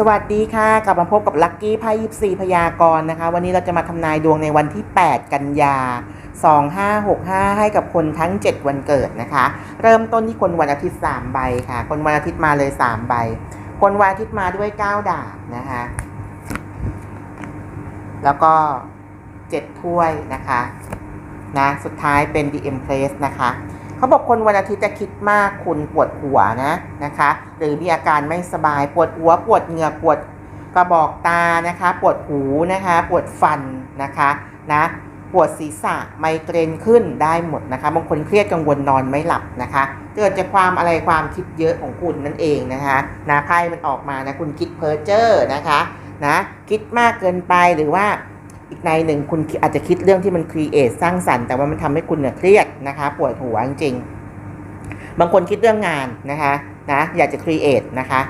สวัสดีค่ะ กลับมาพบกับลัคกี้ไพ่ยิปซีพยากรณ์นะคะ วันนี้เราจะมาทำนายดวงในวันที่ 8 กันยา 2565 ให้กับคนทั้ง 7 วันเกิดนะคะ เริ่มต้นที่คนวันอาทิตย์ 3 ใบค่ะ คนวันอาทิตย์มาเลย 3 ใบ คนวันอาทิตย์มาด้วย 9 ดาบนะคะ แล้วก็ 7 ถ้วยนะคะนะสุดท้ายเป็น The Empress นะคะ เขาบอกคนวันอาทิตย์จะคิดมากคุณปวดหัวนะนะคะ หรือมีอาการไม่สบายปวดหัวปวดเหงือกปวดกระบอกตานะคะ ปวดหูนะคะ ปวดฟันนะคะนะปวดศีรษะไมเกรนขึ้นได้หมดนะคะบางคนเครียดกังวลนอนไม่หลับนะคะ เกิดจากความอะไรความคิดเยอะของคุณนั่นเองนะคะนะไพ่มันออกมานะคุณคิดเพ้อเจ้อนะคะนะคิดมากเกินไปหรือว่า อีกในหนึ่งคุณอาจจะคิดเรื่องที่มันครีเอทสร้างสรรค์แต่ว่ามันทำให้คุณเนี่ยเครียดนะคะปวดหัวจริงบางคนคิดเรื่องงานนะคะนะอยากจะครีเอทนะคะ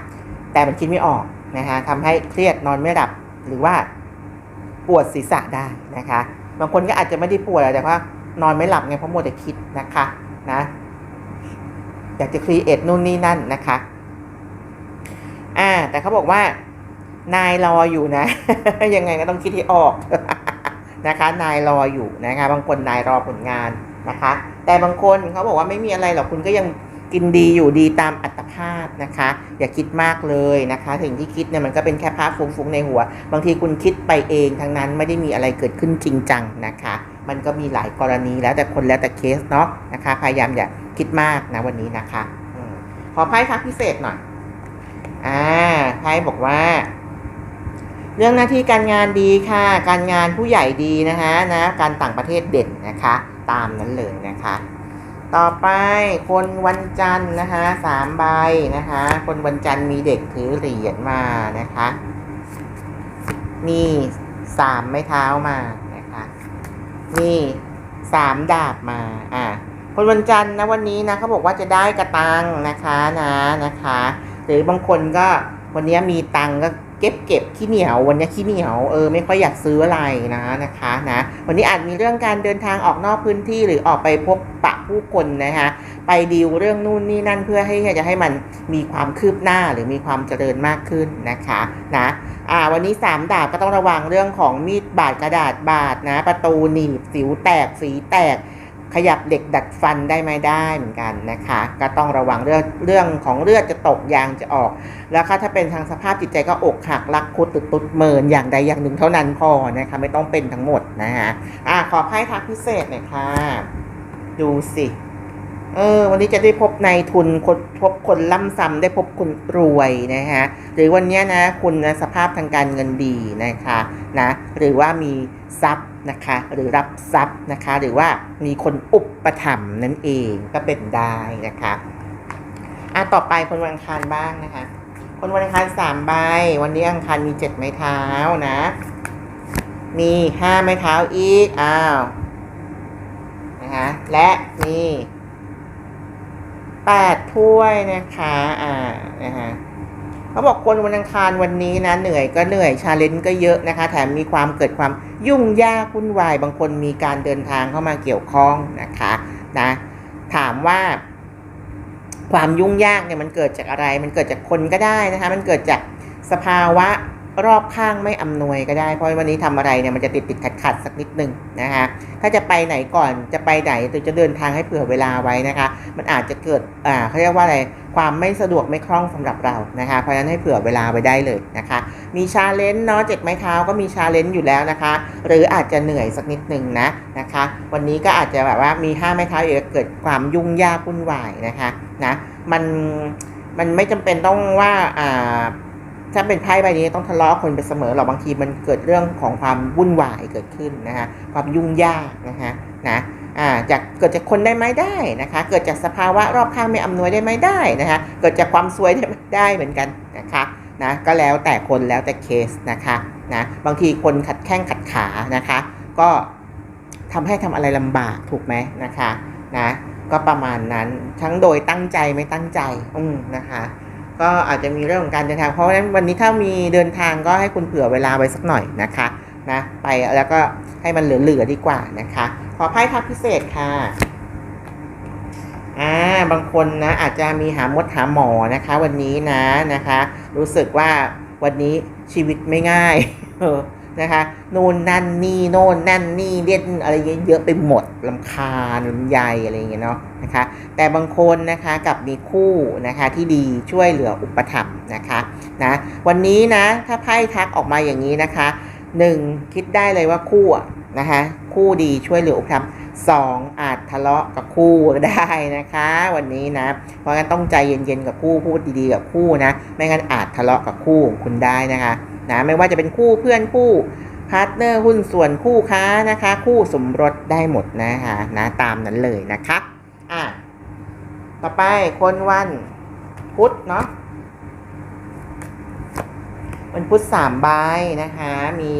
แต่มันคิดไม่ออกนะคะทำให้เครียดนอนไม่หลับหรือว่าปวดศีรษะได้นะคะบางคนก็อาจจะไม่ได้ปวดแต่ว่านอนไม่หลับไงเพราะมัวแต่คิดนะคะนะอยากจะครีเอทนู่นนี่นั่นนะคะอ่าแต่เขาบอกว่า นายรออยู่นะ ยังไงก็ต้องคิดให้ออกนะคะ นายรออยู่นะคะ บางคนนายรอผลงานนะคะ แต่บางคนเขาบอกว่าไม่มีอะไรหรอกคุณก็ยังกินดีอยู่ดีตามอัตภาพนะคะ อย่าคิดมากเลยนะคะถึงที่คิดเนี่ยมันก็เป็นแค่ภาพฟุ้งๆในหัว บางทีคุณคิดไปเองทั้งนั้นไม่ได้มีอะไรเกิดขึ้นจริงจังนะคะ มันก็มีหลายกรณีแล้วแต่คนแล้วแต่เคสเนาะนะคะ พยายามอย่าคิดมากนะวันนี้นะคะขอไพ่ทักพิเศษหน่อยอ่าไพ่บอกว่า เรื่องหน้าที่การงานดีค่ะ การงานผู้ใหญ่ดีนะคะนะการต่างประเทศเด่นนะคะ ตามนั้นเลยนะคะ ต่อไปคนวันจันทร์นะคะสามใบนะคะ คนวันจันทร์มีเด็กถือเหรียญมานะคะ มีสามไม้เท้ามานะคะมีสามดาบมาอ่าคนวันจันทร์นะวันนี้นะเขาบอกว่าจะได้กระตังนะคะนะนะคะ หรือบางคนก็วันนี้มีตังก็ เก็บเก็บขี้เหนียววันนี้ขี้เหนียวเออไม่ค่อยอยากซื้ออะไรนะนะคะนะวันนี้อาจมีเรื่องการเดินทางออกนอกพื้นที่หรือออกไปพบปะผู้คนนะคะไปดีลเรื่องนู่นนี่นั่นเพื่อให้จะให้มันมีความคืบหน้าหรือมีความเจริญมากขึ้นนะคะนะอ่าวันนี้สามดาบก็ต้องระวังเรื่องของมีดบาดกระดาษบาดนะประตูหนีบสิวแตกฝีแตก ขยับเด็กดัดฟันได้ไหมได้เหมือนกันนะคะ ก็ต้องระวังเรื่องเรื่องของเลือดจะตกยางจะออก แล้วค่ะถ้าเป็นทางสภาพจิตใจก็อกหักรักคุดตุดตุดเมินอย่างใดอย่างหนึ่งเท่านั้นพอนะคะไม่ต้องเป็นทั้งหมดนะคะอะขอไพ่ทักพิเศษหน่อยค่ะ ดูสิเออวันนี้จะได้พบนายทุนคนพบคนล่ำซ้ำได้พบคนรวยนะคะหรือวันนี้นะคุณนะสภาพทางการเงินดีนะคะนะหรือว่ามีทรัพย์ นะคะหรือรับทรัพย์นะคะหรือว่ามีคนอุปถัมภ์นั่นเองก็เป็นได้นะคะอะต่อไปคนวันอังคารบ้างนะคะ คนวันอังคารสามใบ วันนี้อังคารมีเจ็ดไม้เท้านะ มีห้าไม้เท้าอีกอ้าวนะคะและมีแปดถ้วยนะคะอ่านะคะ เขาบอกคนวันอังคารวันนี้นะเหนื่อยก็เหนื่อยชาเลนจ์ก็เยอะนะคะ แถมมีความเกิดความยุ่งยากวุ่นวาย บางคนมีการเดินทางเข้ามาเกี่ยวข้องนะคะนะถามว่าความยุ่งยากเนี่ยมันเกิดจากอะไร มันเกิดจากคนก็ได้นะคะ มันเกิดจากสภาวะ รอบข้างไม่อำนวยก็ได้ เพราะวันนี้ทำอะไรเนี่ยมันจะติดติดขัดขัดสักนิดหนึ่งนะคะถ้าจะไปไหนก่อนจะไปไหนหรือจะเดินทางให้เผื่อเวลาไว้นะคะ มันอาจจะเกิดอ่าเขาเรียกว่าอะไรความไม่สะดวกไม่คล่องสำหรับเรานะคะ เพราะฉะนั้นให้เผื่อเวลาไว้ได้เลยนะคะ มีชาเลนจ์เนาะเจ็ดไม้เท้าก็มีชาเลนจ์อยู่แล้วนะคะ หรืออาจจะเหนื่อยสักนิดหนึ่งนะนะคะ วันนี้ก็อาจจะแบบว่ามีห้าไม้เท้าอีกเกิดความยุ่งยากวุ่นวายนะคะนะมันมันไม่จำเป็นต้องว่าอ่า ถ้าเป็นไพ่ใบนี้ต้องทะเลาะคนไปเสมอหรอกบางทีมันเกิดเรื่องของความวุ่นวายเกิดขึ้นนะคะความยุ่งยากนะคะนะอ่าจากเกิดจากคนได้ไหมได้นะคะ เกิดจากสภาวะรอบข้างไม่อำนวยได้ไหมได้นะคะ เกิดจากความซวยได้ได้เหมือนกันนะคะนะก็แล้วแต่คนแล้วแต่เคสนะคะนะบางทีคนขัดแข้งขัดขานะคะ ก็ทำให้ทำอะไรลำบากถูกไหมนะคะนะก็ประมาณนั้นทั้งโดยตั้งใจไม่ตั้งใจอืมนะคะ ก็อาจจะมีเรื่องของการเดินทาง เพราะฉะนั้นวันนี้ถ้ามีเดินทางก็ให้คุณเผื่อเวลาไว้สักหน่อยนะคะนะไปแล้วก็ให้มันเหลือๆดีกว่านะคะ ขอไพ่ทักพิเศษค่ะอ่าบางคนนะอาจจะมีหามดหาหมอนะคะ วันนี้นะนะคะ รู้สึกว่าวันนี้ชีวิตไม่ง่ายเนะคะโน่นนั่นนี่โน่นนั่นนี่เล่นอะไรเยอะไปหมดลำคาญลำใยอะไรอย่างเงี้ยเนาะนะคะแต่บางคนนะคะกับมีคู่นะคะที่ดีช่วยเหลืออุปถัมภ์นะคะนะวันนี้นะถ้าไพ่ทักออกมาอย่างนี้นะคะหนึ่งคิดได้เลยว่าคู่นะคะคู่ดีช่วยเหลืออุปถัมภ์สองอาจทะเลาะกับคู่ได้นะคะ วันนี้นะ เพราะงั้นต้องใจเย็นๆกับคู่พูดดีๆกับคู่นะ ไม่งั้นอาจทะเลาะกับคู่ของคุณได้นะคะ นะไม่ว่าจะเป็นคู่เพื่อนคู่พาร์ทเนอร์หุ้นส่วนคู่ค้านะคะ คู่สมรสได้หมดนะคะนะตามนั้นเลยนะคะอะต่อไปคนวันพุธเนาะวันพุธสามใบนะคะ มี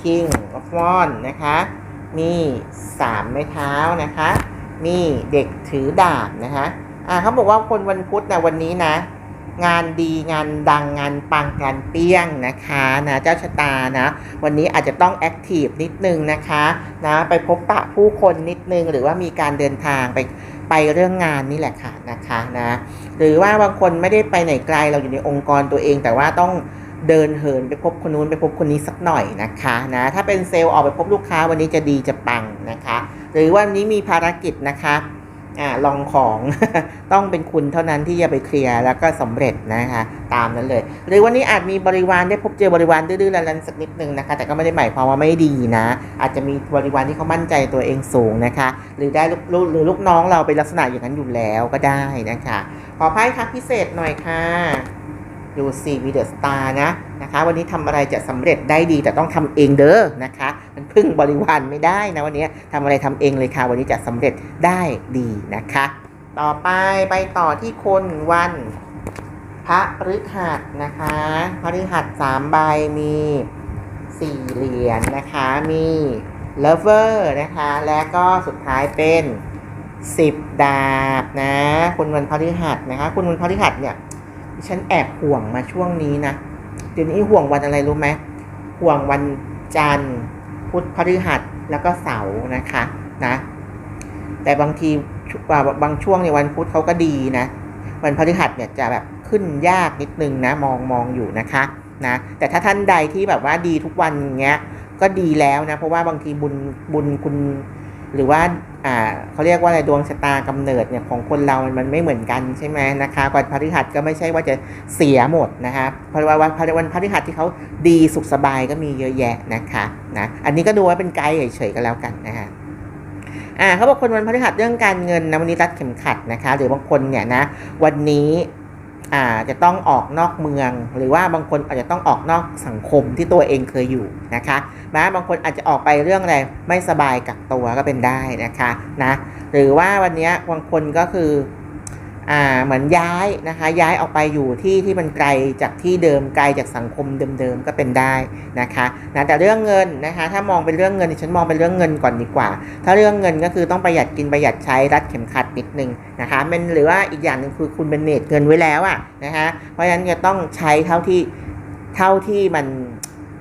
King of w a n นะคะ มีสามไม้เท้านะคะ มีเด็กถือดาบนะคะอ่าเขาบอกว่าคนวันพุธนะวันนี้นะ งานดีงานดังงานปังงานเปี้ยงนะคะนะเจ้าชะตานะวันนี้อาจจะต้องแอคทีฟนิดนึงนะคะนะไปพบปะผู้คนนิดนึงหรือว่ามีการเดินทางไปไปเรื่องงานนี่แหละค่ะนะคะนะหรือว่าบางคนไม่ได้ไปไหนไกลเราอยู่ในองค์กรตัวเอง แต่ว่าต้องเดินเหินไปพบคนนู้นไปพบคนนี้สักหน่อยนะคะนะถ้าเป็นเซลล์ออกไปพบลูกค้าวันนี้จะดีจะปังนะคะ หรือวันนี้มีภารกิจนะคะ อ่าลองของต้องเป็นคุณเท่านั้นที่จะไปเคลียร์แล้วก็สำเร็จนะคะ ตามนั้นเลย หรือวันนี้อาจมีบริวารได้พบเจอบริวารดื้อๆลันๆสักนิดนึงนะคะ แต่ก็ไม่ได้หมายความว่าไม่ดีนะ อาจจะมีบริวารที่เขามั่นใจตัวเองสูงนะคะ หรือได้ลูกหรือลูกน้องเราเป็นลักษณะอย่างนั้นอยู่แล้วก็ได้นะคะ ขอไพ่ทักพิเศษหน่อยค่ะ ดูซีวีเดอร์สตาร์นะนะคะ วันนี้ทำอะไรจะสำเร็จได้ดีแต่ต้องทำเองเด้อนะคะ มันพึ่งบริวารไม่ได้นะวันนี้ทำอะไรทำเองเลยค่ะ วันนี้จะสำเร็จได้ดีนะคะ ต่อไปไปต่อที่คนวันพระฤหัสนะคะพระฤหัสสามใบมีสี่เหรียญนะคะ มี lover นะคะ และก็สุดท้ายเป็นสิบดาบนะ คุณวันพฤหัสนะคะ คุณวันพฤหัสเนี่ย ฉันแอบห่วงมาช่วงนี้นะเดี๋ยวนี้ห่วงวันอะไรรู้ไหมห่วงวันจันทร์พุธพฤหัสแล้วก็เสาร์นะคะนะ แต่บางทีบางช่วงในวันพุธเขาก็ดีนะ วันพฤหัสเนี่ยจะแบบขึ้นยากนิดนึงนะ มองมองอยู่นะคะนะแต่ถ้าท่านใดที่แบบว่าดีทุกวันอย่างเงี้ยก็ดีแล้วนะ เพราะว่าบางทีบุญบุญคุณ หรือว่า อ่าเขาเรียกว่าอะไรดวงชะตากำเนิดเนี่ยของคนเรามันไม่เหมือนกันใช่ไหมนะคะวันพฤหัสก็ไม่ใช่ว่าจะเสียหมดนะคะเพราะว่าวันพฤวันพฤหัสที่เขาดีสุขสบายก็มีเยอะแยะนะคะนะอันนี้ก็ดูว่าเป็นไกด์เฉยๆก็แล้วกันนะคะอ่าเขาบอกคนวันพฤหัสเรื่องการเงินนะวันนี้รัดเข็มขัดนะคะ หรือบางคนเนี่ยนะวันนี้ จะต้องออกนอกเมือง หรือว่าบางคนอาจจะต้องออกนอกสังคมที่ตัวเองเคยอยู่นะคะนะบางคนอาจจะออกไปเรื่องอะไรไม่สบายกักตัวก็เป็นได้นะคะนะหรือว่าวันนี้บางคนก็คือ เหมือนย้ายนะคะย้ายออกไปอยู่ที่ที่มันไกลจากที่เดิมไกลจากสังคมเดิมๆก็เป็นได้นะคะนะแต่เรื่องเงินนะคะถ้ามองเป็นเรื่องเงินฉันมองเป็นเรื่องเงินก่อนดีกว่า ถ้าเรื่องเงินก็คือต้องประหยัดกินประหยัดใช้รัดเข็มขัดนิดนึงนะคะเป็นหรือว่าอีกอย่างหนึ่งคือคุณเป็นเนตเงินไว้แล้วอะนะคะเพราะฉะนั้นจะต้องใช้เท่าที่เท่าที่มัน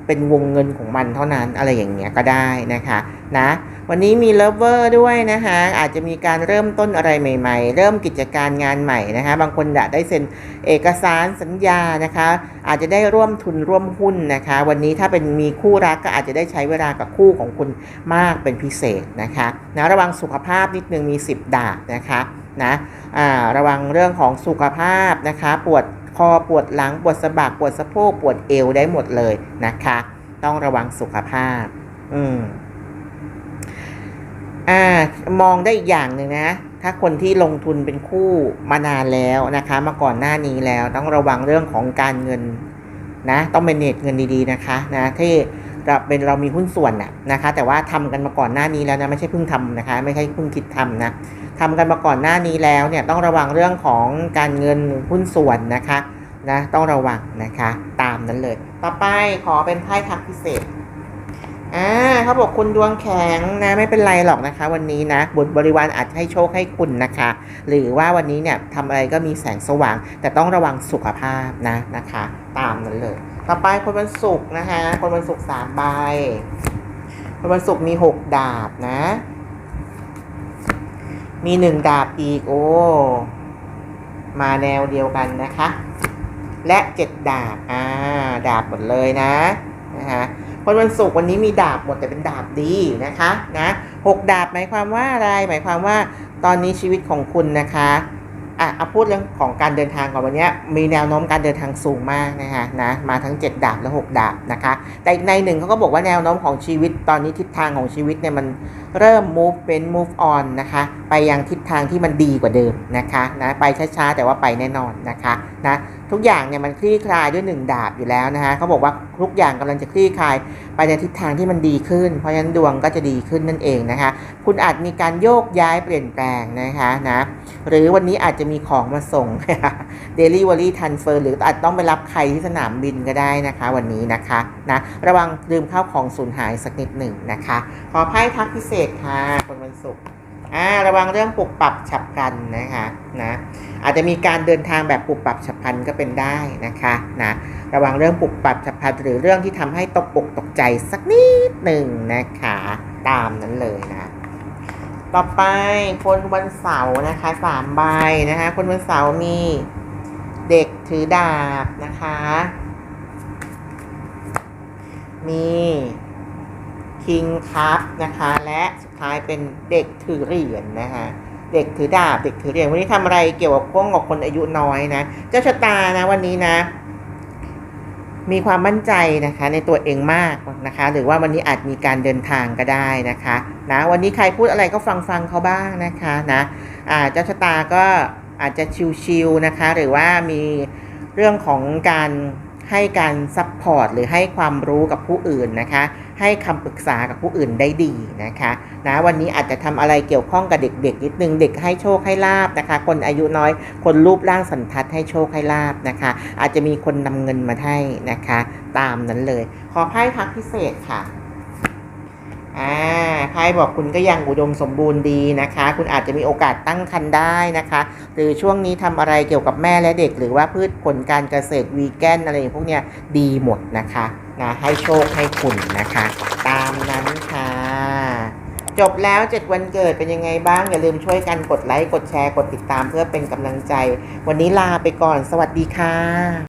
เป็นวงเงินของมันเท่านั้นอะไรอย่างเงี้ยก็ได้นะคะนะวันนี้มีเลิฟเวอร์ด้วยนะคะอาจจะมีการเริ่มต้นอะไรใหม่ๆ เริ่มกิจการงานใหม่นะคะบางคนจะได้เซ็นเอกสารสัญญานะคะ อาจจะได้ร่วมทุนร่วมหุ้นนะคะ วันนี้ถ้าเป็นมีคู่รักก็อาจจะได้ใช้เวลากับคู่ของคุณมากเป็นพิเศษนะคะนะระวังสุขภาพนิดนึงมี 10 ดาบนะคะนะอ่าระวังเรื่องของสุขภาพนะคะปวด คอปวดหลังปวดสะบักปวดสะโพกปวดเอวได้หมดเลยนะคะ ต้องระวังสุขภาพ อืมอ่ามองได้อีกอย่างหนึ่งนะถ้าคนที่ลงทุนเป็นคู่มานานแล้วนะคะ มาก่อนหน้านี้แล้วต้องระวังเรื่องของการเงินนะ ต้องเมเนจเงินดีๆนะคะนะที่ เป็นเรามีหุ้นส่วนน่ะนะคะ แต่ว่าทำกันมาก่อนหน้านี้แล้วนะไม่ใช่เพิ่งทำนะคะ ไม่ใช่เพิ่งคิดทำนะทำกันมาก่อนหน้านี้แล้วเนี่ยต้องระวังเรื่องของการเงินหุ้นส่วนนะคะนะต้องระวังนะคะ ตามนั้นเลย ต่อไปขอเป็นไพ่ทักพิเศษ อ่าเขาบอกคุณดวงแข็งนะไม่เป็นไรหรอกนะคะ วันนี้นะบุตรบริวารอาจให้โชคให้คุณนะคะ หรือว่าวันนี้เนี่ยทำอะไรก็มีแสงสว่าง แต่ต้องระวังสุขภาพนะนะคะ ตามนั้นเลย ต่อไปคนวันศุกร์นะคะคนวันศุกร์สามใบคนวันศุกร์มีหกดาบนะ มีหนึ่งดาบอีกโอ้มาแนวเดียวกันนะคะ และเจ็ดดาบอ่าดาบหมดเลยนะนะคะ คนวันศุกร์วันนี้มีดาบหมดแต่เป็นดาบดีนะคะนะหกดาบหมายความว่าอะไร หมายความว่าตอนนี้ชีวิตของคุณนะคะอะเอาพูดเรื่องของการเดินทางก่อนวันนี้มีแนวโน้มการเดินทางสูงมากนะคะนะมาทั้ง 7 ดาบและ 6 ดาบนะคะ แต่อีกในหนึ่งเขาก็บอกว่าแนวโน้มของชีวิตตอนนี้ทิศทางของชีวิตเนี่ยมันเริ่ม move เป็น move on นะคะไปยังทิศทางที่มันดีกว่าเดิมนะคะนะไปช้าๆแต่ว่าไปแน่นอนนะคะนะ ทุกอย่างเนี่ยมันคลี่คลายด้วยหนึ่งดาบอยู่แล้วนะคะเขาบอกว่าทุกอย่างกำลังจะคลี่คลายไปในทิศทางที่มันดีขึ้น เพราะฉะนั้นดวงก็จะดีขึ้นนั่นเองนะคะ คุณอาจมีการโยกย้ายเปลี่ยนแปลงนะคะนะหรือวันนี้อาจจะมีของมาส่ง Delivery Transfer หรืออาจต้องไปรับใครที่สนามบินก็ได้นะคะ วันนี้นะคะนะระวังลืมข้าวของสูญหายสักนิดหนึ่งนะคะ ขอไพ่ทักพิเศษค่ะคนวันศุกร์ อ่าระวังเรื่องปรับปรับฉับพลันนะคะนะอาจจะมีการเดินทางแบบปรับปรับฉับพลันก็เป็นได้นะคะนะระวังเรื่องปรับปรับฉับพลันหรือเรื่องที่ทำให้ตกอกตกใจสักนิดหนึ่งนะคะตามนั้นเลยนะต่อไปคนวันเสาร์นะคะสามใบนะคะคนวันเสาร์มีเด็กถือดาบนะคะมี คิงคัพนะคะ และสุดท้ายเป็นเด็กถือเหรียญนะคะเด็กถือดาบเด็กถือเหรียญวันนี้ทำอะไรเกี่ยวกับพวกกับคนอายุน้อยนะเจ้าชะตานะวันนี้นะ มีความมั่นใจนะคะ ในตัวเองมากนะคะ หรือว่าวันนี้อาจมีการเดินทางก็ได้นะคะนะวันนี้ใครพูดอะไรก็ฟังฟังเขาบ้างนะคะนะอ่าเจ้าชะตาก็อาจจะชิวๆนะคะ หรือว่ามีเรื่องของการให้การซัพพอร์ตหรือให้ความรู้กับผู้อื่นนะคะ ให้คำปรึกษากับผู้อื่นได้ดีนะคะนะวันนี้อาจจะทำอะไรเกี่ยวข้องกับเด็กๆนิดนึงเด็กให้โชคให้ลาบนะคะ คนอายุน้อย คนรูปร่างสันทัดให้โชคให้ลาบนะคะ อาจจะมีคนนำเงินมาให้นะคะ ตามนั้นเลย ขอไพ่ทักพิเศษค่ะอ่าไพ่บอกคุณก็ยังอุดมสมบูรณ์ดีนะคะ คุณอาจจะมีโอกาสตั้งครรภ์ได้นะคะ หรือช่วงนี้ทำอะไรเกี่ยวกับแม่และเด็ก หรือว่าพืชผลการเกษตรวีแกนอะไรพวกเนี้ยดีหมดนะคะ นะให้โชคให้คุณนะคะ ตามนั้นค่ะ จบแล้ว 7 วันเกิดเป็นยังไงบ้าง อย่าลืมช่วยกันกดไลค์ กดแชร์ กดติดตามเพื่อเป็นกำลังใจ วันนี้ลาไปก่อน สวัสดีค่ะ